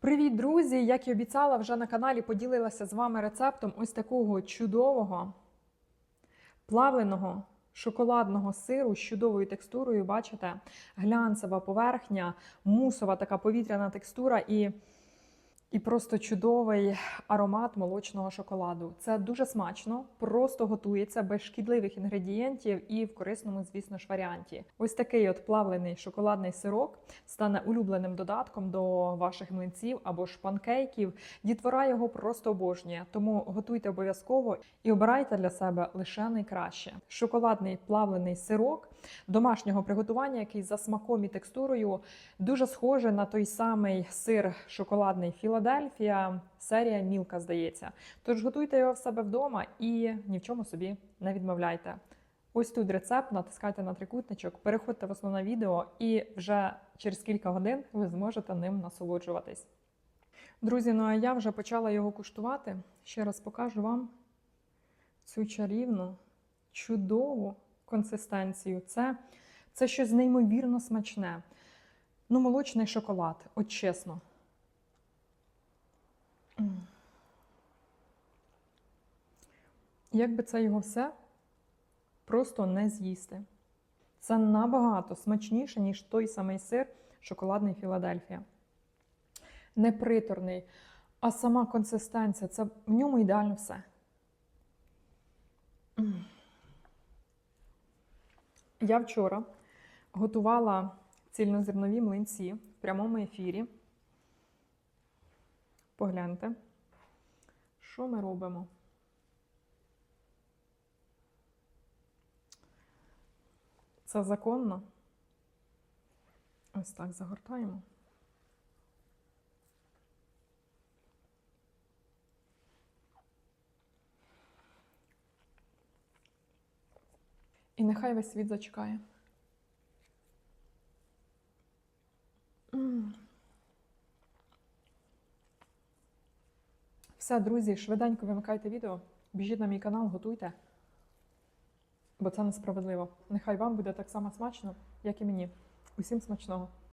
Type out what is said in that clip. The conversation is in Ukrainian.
Привіт, друзі! Як і обіцяла, вже на каналі поділилася з вами рецептом ось такого чудового плавленого шоколадного сиру з чудовою текстурою. Бачите, глянцева поверхня, мусова така повітряна текстура і, і просто чудовий аромат молочного шоколаду. Це дуже смачно, просто готується без шкідливих інгредієнтів і в корисному, звісно ж, варіанті. Ось такий от плавлений шоколадний сирок стане улюбленим додатком до ваших млинців або ж панкейків. Дітвора його просто обожнює, тому готуйте обов'язково і обирайте для себе лише найкраще. Шоколадний плавлений сирок домашнього приготування, який за смаком і текстурою дуже схожий на той самий сир шоколадний Філадельфія, серія Мілка, здається. Тож готуйте його в себе вдома і ні в чому собі не відмовляйте. Ось тут рецепт, натискайте на трикутничок, переходьте в основне відео, і вже через кілька годин ви зможете ним насолоджуватись. Друзі, ну а я вже почала його куштувати. Ще раз покажу вам цю чарівну, чудову консистенцію. Це, це щось неймовірно смачне. Ну, молочний шоколад, от чесно. Як би це його все просто не з'їсти. Це набагато смачніше, ніж той самий сир шоколадний Філадельфія. Не приторний, а сама консистенція це в ньому ідеально все. Я вчора готувала цільнозернові млинці в прямому ефірі. Погляньте, що ми робимо. Це законно. Ось так загортаємо. І нехай весь світ зачекає. Все, друзі, швиденько вимикайте відео, біжіть на мій канал, готуйте. Бо це несправедливо. Нехай вам буде так само смачно, як і мені. Усім смачного!